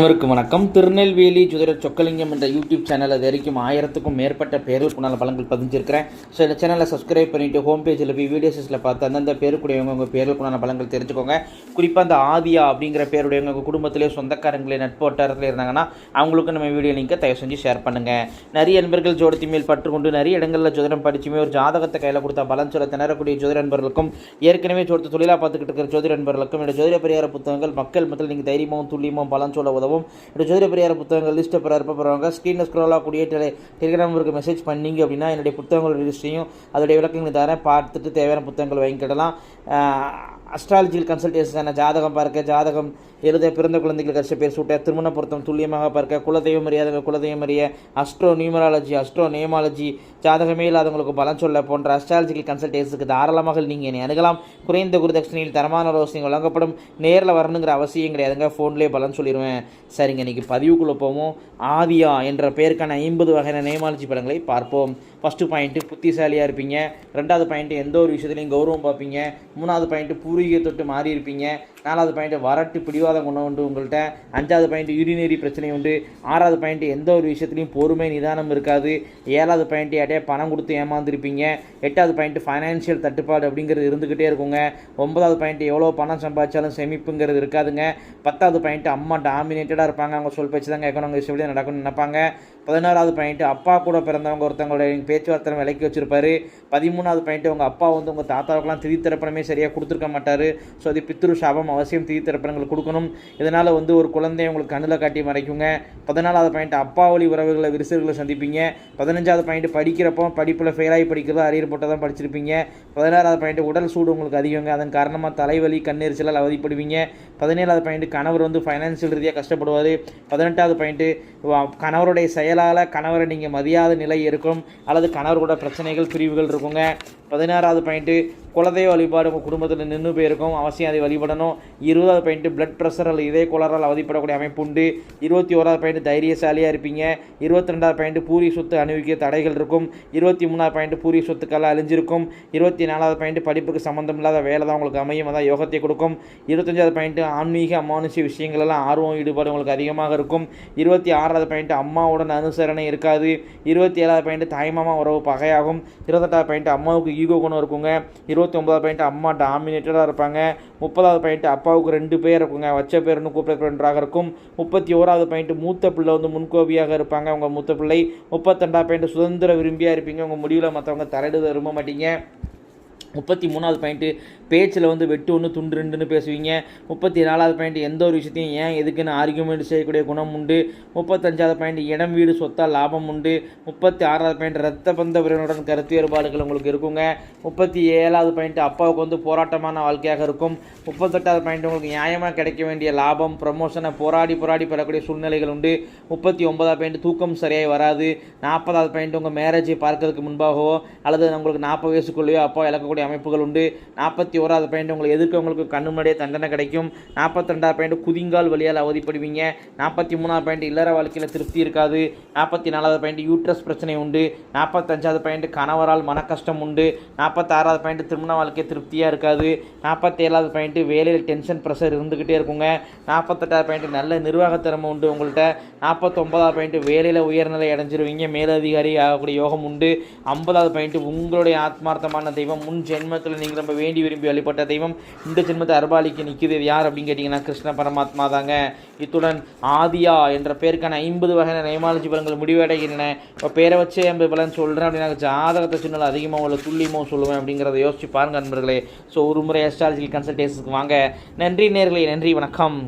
அனைவருக்கும் வணக்கம். திருநெல்வேலி ஜோதிடர் சொக்கலிங்கம் என்ற யூடியூப் சேனல் அது வரைக்கும் ஆயிரத்துக்கும் மேற்பட்ட பேர்களுக்குண்டான பலங்கள் பதிஞ்சிருக்கிறேன். ஸோ இந்த சேனலை சப்ஸ்கிரைப் பண்ணிவிட்டு ஹோம் பேஜில் போய் வீடியோஸில் பார்த்து அந்தந்த பேருக்குடையவங்க உங்கள் பேர்களுக்குண்டான பலங்கள் தெரிஞ்சுக்கோங்க. குறிப்பாக அந்த ஆதியா அப்படிங்கிற பேருடையவங்க உங்கள் குடும்பத்திலே சொந்தக்காரங்களே நட்பு வட்டாரத்தில் இருந்தாங்கன்னா அவங்களுக்கு நம்ம வீடியோ லிங்கை தயவு செஞ்சு ஷேர் பண்ணுங்கள் நிறைய நண்பர்கள் ஜோடத்தி மேல் பற்றுக்கொண்டு நிறைய இடங்களில் ஜோதிடம் படிச்சுமே ஒரு ஜாதகத்தை கையில் கொடுத்தா பலன் சொல்ல திணறக்கூடிய ஜோதிட நண்பர்களுக்கும் ஏற்கனவே ஜோடத்து தொழிலாக பார்த்துக்கிட்டு இருக்கிற ஜோதிட நண்பர்களுக்கும் இந்த ஜோதிட பெரியார புத்தகங்கள் மக்கள் மத்தியில் நீங்கள் தைரியமும் துல்லியமும் பலன் சொல்ல உதவும். இந்த ஜோதிட பெரியார் புத்தகங்கள் லிஸ்ட்டை பெற இருப்ப ஸ்க்ரீனில் ஸ்க்ரோல் ஆகக்கூடிய டெலி டெலிகிராம் நம்பருக்கு மெசேஜ் பண்ணீங்க அப்படின்னா என்னுடைய புத்தகங்களோட லிஸ்ட்டையும் அதோடைய விளக்கங்களை தரேன். பார்த்துட்டு தேவையான புத்தகங்கள் வாங்கிக்கிடலாம். அஸ்ட்ராலஜியில் கன்சல்டேஷன் ஜாதகம் பார்க்க ஜாதகம் எழுத பிறந்த குழந்தைகள் கஷ்ட பேர் சூட்ட திருமண பொருத்தம் துல்லியமாக பார்க்க குலதெய்வம் அறியாதவங்க குலதெய்வம் அறிய அஸ்ட்ரோ நியூமராலஜி அஸ்ட்ரோ நேமாலஜி ஜாதகமே இல்லாதவங்களுக்கு பலன் சொல்ல போன்ற அஸ்ட்ராலஜிக்கல் கன்சல்டேஷனுக்கு தாராளமாக நீங்கள் என்னை அணுகலாம். குறைந்த குருதட்சணையில் தரமான ரோசனை வழங்கப்படும். நேரில் வரணுங்கிற அவசியம் கிடையாதுங்க. ஃபோன்லேயே பலன் சொல்லிடுவேன் சரிங்க இன்றைக்கி பதிவுக்குள்ளே போவோம். ஆதியா என்ற பெயருக்கான ஐம்பது வகையான நேமாலஜி படங்களை பார்ப்போம். ஃபஸ்ட்டு பாயிண்ட்டு புத்திசாலியாக இருப்பீங்க. ரெண்டாவது பாயிண்ட்டு எந்த ஒரு விஷயத்துலையும் கௌரவம் பார்ப்பீங்க. மூணாவது பாயிண்ட்டு பூரி தொட்டு மாறி இருப்பீங்க நாலாவது பாயிண்ட் வரட்டு பிடிவாதம் கொண்டு உண்டு உங்கள்கிட்ட அஞ்சாவது பாயிண்ட்டு யூரினரி பிரச்சனை உண்டு. ஆறாவது பாயிண்ட்டு எந்த ஒரு விஷயத்துலையும் பொறுமை நிதானம் இருக்காது. ஏழாவது பாயிண்ட் யார்ட்டையா பணம் கொடுத்து ஏமாந்துருப்பீங்க. எட்டாவது பாயிண்ட்டு ஃபைனான்ஷியல் தட்டுப்பாடு அப்படிங்கிறது இருந்துக்கிட்டே இருக்குங்க. ஒன்பதாவது பாயிண்ட்டு எவ்வளோ பணம் சம்பாதிச்சாலும் சேமிப்புங்கிறது இருக்காதுங்க. பத்தாவது பாயிண்ட்டு அம்மா டாமினேட்டடாக இருப்பாங்க. அவங்க சொல் பேச்சு தாங்க எக்கனாமிக் விஷயம் நடக்கணும்னு நினைப்பாங்க. பதினாறாவது பாயிண்ட்டு அப்பா கூட பிறந்தவங்க ஒருத்தவங்களுடைய பேச்சுவார்த்தை விலைக்கு வச்சிருப்பாரு. பதிமூணாவது பாயிண்ட்டு உங்கள் அப்பா வந்து உங்கள் தாத்தாவுக்கெல்லாம் திதி திறப்பணமே சரியாக கொடுத்துருக்க மாட்டார். ஸோ அது பித்ரு சாபம் அவசியம் திதி திறப்பணங்கள் கொடுக்கணும். இதனால் வந்து ஒரு குழந்தைய உங்களுக்கு கண்ணில் காட்டி மறைக்குங்க. பதினாலாவது பாயிண்ட் அப்பா வழி உறவுகளை விரிசல்களை சந்திப்பீங்க. பதினஞ்சாவது பாயிண்ட் படிக்கிறப்போ படிப்பில் ஃபெயிலாகி படிக்கிறதோ அரியர் போட்டால் தான் படிச்சிருப்பீங்க. பதினாறாவது பாயிண்ட் உடல் சூடு உங்களுக்கு அதிகங்க. அதன் காரணமாக தலைவலி கண்ணெரிச்சலால் அவதிப்படுவீங்க. பதினேழாவது பாயிண்ட் கணவர் வந்து ஃபைனான்சியல் ரீதியாக கஷ்டப்படுவார். பதினெட்டாவது பாயிண்ட்டு கணவருடைய செயலால் கணவரை நீங்கள் மதியாத நிலை இருக்கும் அல்லது கணவரோட பிரச்சனைகள் பிரிவுகள் இருக்குங்க. பதினாறாவது பாயிண்ட்டு குலதெய்வ வழிபாடு உங்கள் குடும்பத்தில் நின்று போயிருக்கும். அவசியம் அதை வழிபடணும். இருபதாவது பாயிண்ட்டு பிளட் ப்ரெஷர் அல்லது இதே கோளாறால் அவதிப்படக்கூடிய அமைப்பு உண்டு. இருபத்தி ஓராவது பாயிண்ட் தைரியசாலியாக இருப்பீங்க. இருபத்தி ரெண்டாவது பாயிண்ட் பூரி சொத்து அணிவிக்க தடைகள் இருக்கும். இருபத்தி மூணாவது பாயிண்ட் பூரி சொத்துக்கெல்லாம் அழிஞ்சிருக்கும். இருபத்தி நாலாவது பாயிண்ட் படிப்புக்கு சம்மந்தம் இல்லாத வேலை தான் உங்களுக்கு அமையும். அதான் யோகத்தை கொடுக்கும். இருபத்தஞ்சாவது பாயிண்ட் ஆன்மீக அமானுஷ்ய விஷயங்களெல்லாம் ஆர்வம் ஈடுபாடு உங்களுக்கு அதிகமாக இருக்கும். இருபத்தி ஆறாவது பாயிண்ட் அம்மாவுடன் அனுசரணை இருக்காது. இருபத்தி ஏழாவது பாயிண்ட் தாய்மாமா உறவு பகையாகும். இருபத்தெட்டாவது பாயிண்ட் அம்மாவுக்கு ஈகோ குணம் இருக்குங்க இருபத்தி ஒன்பதாவது பாயிண்ட் அம்மா டாமினேட்டடாக இருப்பாங்க. முப்பதாவது பாயிண்ட் அப்பாவுக்கு ரெண்டு பேர் இருக்குங்க. வச்ச பேர்னு கூப்பிடப்படுறாக இருக்கும். முப்பத்தி ஓராவது பாயிண்ட் மூத்த பிள்ளை வந்து முன்கோபியாக இருப்பாங்க. அவங்க மூத்த பிள்ளை. முப்பத்தெண்டாவது பாயிண்ட் சுதந்திர விரும்பியாக இருப்பீங்க. உங்கள் முடிவில் மற்றவங்க தலையிட விரும்ப மாட்டீங்க. முப்பத்தி மூணாவது பாயிண்ட்டு பேச்சில் வந்து வெட்டு ஒன்று துண்டு ரெண்டுன்னு பேசுவீங்க. முப்பத்தி நாலாவது பாயிண்ட் எந்த ஒரு விஷயத்தையும் ஏன் எதுக்குன்னு ஆர்கியூமெண்ட் செய்யக்கூடிய குணம் உண்டு. முப்பத்தஞ்சாவது பாயிண்ட் இடம் வீடு சொத்தால் லாபம் உண்டு. முப்பத்தி ஆறாவது பாயிண்ட் ரத்த பந்த உறவினருடன் கருத்து வேறுபாடுகள் உங்களுக்கு இருக்குங்க. முப்பத்தி ஏழாவது பாயிண்ட் அப்பாவுக்கு வந்து போராட்டமான வாழ்க்கையாக இருக்கும். முப்பத்தெட்டாவது பாயிண்ட் உங்களுக்கு நியாயமாக கிடைக்க வேண்டிய லாபம் ப்ரமோஷனை போராடி போராடி பெறக்கூடிய சூழ்நிலைகள் உண்டு. முப்பத்தி ஒன்பதாவது பாயிண்ட் தூக்கம் சரியாக வராது. நாற்பதாவது பாயிண்ட் உங்கள் மேரேஜை பார்க்கறதுக்கு முன்பாகவோ அல்லது உங்களுக்கு நாற்பது வயசுக்குள்ளேயோ அப்பா இழக்கக்கூடிய அமைப்புகள் உண்டு. நாற்பத்தி ஓராவது பாயிண்ட் உங்களுக்கு எதிர்க்கவங்களுக்கு கண்ணு முன்னாடியே தண்டனை கிடைக்கும். நாற்பத்தி ரெண்டாவது பாயிண்ட் குதிங்கால் வழியால் அவதிப்படுவீங்க. நாற்பத்தி மூணாவது பாயிண்ட் இல்லற வாழ்க்கையில் திருப்தி இருக்காது. நாற்பத்தி நாலாவது பாயிண்ட் யூட்ரஸ் பிரச்சனை உண்டு. நாற்பத்தஞ்சாவது பாயிண்ட் கணவரால் மன கஷ்டம் உண்டு. நாற்பத்தாறாவது பாயிண்ட் திருமண வாழ்க்கை திருப்தியாக இருக்காது. நாற்பத்தேழாவது பாயிண்ட் வேலையில் டென்ஷன் ப்ரெஷர் இருந்துக்கிட்டே இருக்குங்க. நாற்பத்தெட்டாவது பாயிண்ட் நல்ல நிர்வாகத்திறமை உண்டு உங்கள்கிட்ட நாற்பத்தொம்பதாவது பாயிண்ட் வேலையில் உயர்நிலை அடைஞ்சிருவீங்க. மேலதிகாரி ஆகக்கூடிய யோகம் உண்டு. ஐம்பதாவது பாயிண்ட் உங்களுடைய ஆத்மார்த்தமான தெய்வம். முன் ஜென்மத்தில் நீங்கள் ரொம்ப வேண்டி விரும்பி வழிபட்ட தெய்வம். இந்த ஜென்மத்தை அர்பாலிக்கு நிற்குது யார் அப்படின்னு கேட்டிங்கன்னா கிருஷ்ண பரமாத்மா தாங்க. இத்துடன் ஆதியா என்ற பேருக்கான ஐம்பது வகையான நயமாலஜி பலன்கள் முடிவடைகின்றன. இப்போ பேரை வச்சே ஐம்பது பலன் சொல்கிறேன் அப்படின்னா ஜாதகத்தை சொன்னால் அதிகமாக உள்ள துல்லியமாக சொல்லுவேன் அப்படிங்கிறத யோசிச்சு பாருங்க நண்பர்களே. ஸோ ஒரு முறை அஸ்ட்ராலஜி கன்சல்டேஷனுக்கு வாங்க. நன்றி நேர்களே நன்றி வணக்கம்.